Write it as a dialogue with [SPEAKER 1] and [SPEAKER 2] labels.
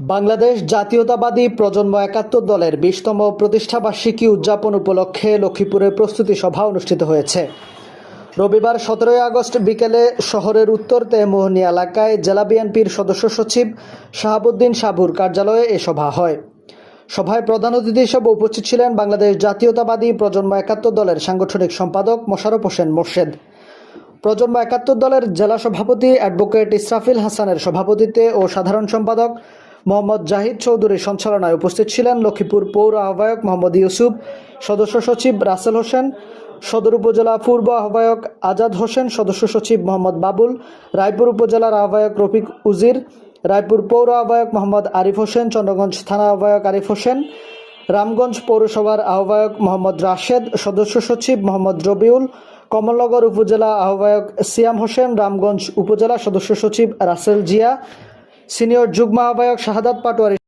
[SPEAKER 1] বাংলাদেশ জাতীয়তাবাদী প্রজন্ম একাত্তর দলের বিশতম প্রতিষ্ঠাবার্ষিকী উদযাপন উপলক্ষে লক্ষ্মীপুরে প্রস্তুতি সভা অনুষ্ঠিত হয়েছে। রবিবার সতেরোই আগস্ট বিকেলে শহরের উত্তর তেমোহনী এলাকায় জেলা বিএনপির সদস্য সচিব শাহাবুদ্দিন সাবুর কার্যালয়ে এ সভা হয়। সভায় প্রধান অতিথি হিসেবে উপস্থিত ছিলেন বাংলাদেশ জাতীয়তাবাদী প্রজন্ম একাত্তর দলের সাংগঠনিক সম্পাদক মোশাররফ হোসেন মোর্শেদ। প্রজন্ম একাত্তর দলের জেলা সভাপতি অ্যাডভোকেট ইসরাফিল হাসানের সভাপতিত্বে ও সাধারণ সম্পাদক মোহাম্মদ জাহিদ চৌধুরীর সঞ্চালনায় উপস্থিত ছিলেন লক্ষ্মীপুর পৌর আহ্বায়ক মোহাম্মদ ইউসুফ, সদস্য সচিব রাসেল হোসেন, সদর উপজেলা পূর্ব আহ্বায়ক আজাদ হোসেন, সদস্য সচিব মোহাম্মদ বাবুল, রায়পুর উপজেলার আহ্বায়ক রফিক উজির, রায়পুর পৌর আহ্বায়ক মোহাম্মদ আরিফ হোসেন, চন্দ্রগঞ্জ থানা আহ্বায়ক আরিফ হোসেন, রামগঞ্জ পৌরসভার আহ্বায়ক মোহাম্মদ রাশেদ, সদস্য সচিব মোহাম্মদ রবিউল, কমলনগর উপজেলা আহ্বায়ক সিয়াম হোসেন, রামগঞ্জ উপজেলা সদস্য সচিব রাসেল জিয়া সিনিয়র যুগ্ম আহ্বায়ক শাহাদাত পাটোয়ারি।